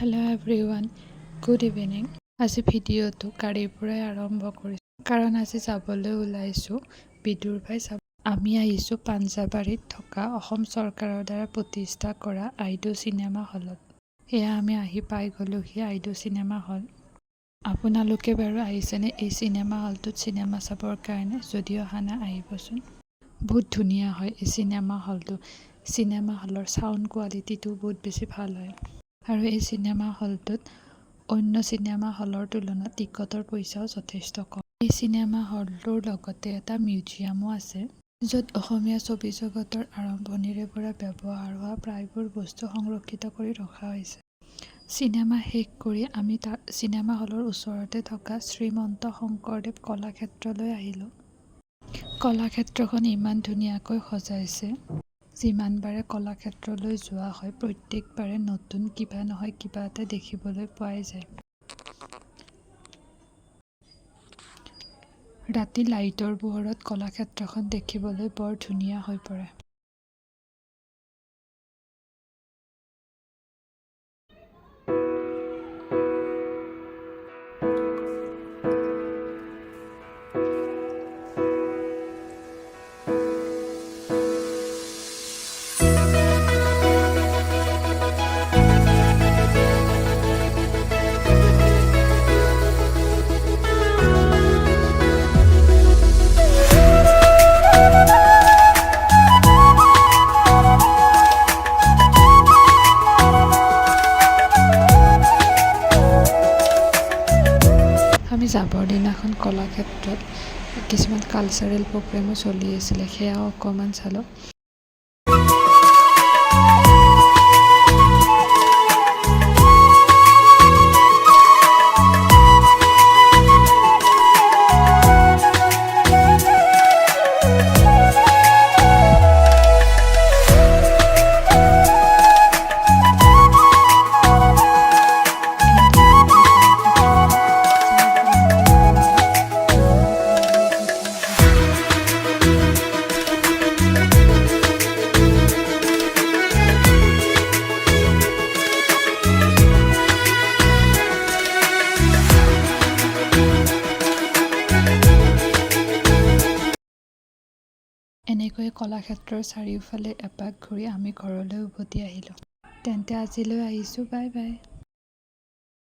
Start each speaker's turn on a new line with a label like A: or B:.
A: Hello everyone good evening আজি ভিডিঅ'টো গাড়ীৰ পৰাই আৰম্ভ কৰিছোঁ। কাৰণ আজি যাবলৈ ওলাইছোঁ। বিদুৰ ভাই চাব আমি আহিছোঁ পাঞ্জাবাৰীত থকা অসম চৰকাৰৰ দ্বাৰা প্ৰতিষ্ঠা কৰা আইডু চিনেমা হলত। সেয়া আমি আহি পাই গ'লোহি আইডু চিনেমা হল। আপোনালোকে বাৰু আহিছেনে এই চিনেমা হলটোত চিনেমা চাবৰ কাৰণে? যদি অহা নাই আহিবচোন। বহুত ধুনীয়া হয় এই চিনেমা হলটো। চিনেমা হলৰ চাউণ্ড কোৱালিটিটো বহুত বেছি ভাল হয়। আৰু এই চিনেমা হলটোত অন্য চিনেমা হলৰ তুলনাত টিকটৰ পইচাও যথেষ্ট কম। এই চিনেমা হলটোৰ লগতে এটা মিউজিয়ামো আছে য'ত অসমীয়া ছবি জগতৰ আৰম্ভণিৰে পৰা ব্যৱহাৰ হোৱা প্ৰায়বোৰ বস্তু সংৰক্ষিত কৰি ৰখা হৈছে। চিনেমা শেষ কৰি আমি তাৰ চিনেমা হলৰ ওচৰতে থকা শ্ৰীমন্ত শংকৰদেৱ কলাক্ষেত্ৰলৈ আহিলোঁ। কলাক্ষেত্ৰখন ইমান ধুনীয়াকৈ সজাইছে। যিমানবাৰে কলাক্ষেত্ৰলৈ যোৱা হয় প্ৰত্যেকবাৰে নতুন কিবা নহয় কিবা এটা দেখিবলৈ পোৱাই যায়। ৰাতি লাইটৰ পোহৰত কলাক্ষেত্ৰখন দেখিবলৈ বৰ ধুনীয়া হৈ পৰে। যাবৰ দিনাখন কলাক্ষেত্ৰত কিছুমান কালচাৰেল প্ৰগ্ৰেমো চলি আছিলে সেয়াও অকণমান চালোঁ। এনেকৈয়ে কলাক্ষেত্ৰৰ চাৰিওফালে এপাক ঘূৰি আমি ঘৰলৈ উভতি আহিলোঁ। তেন্তে আজিলৈ আহিছোঁ বাই বাই।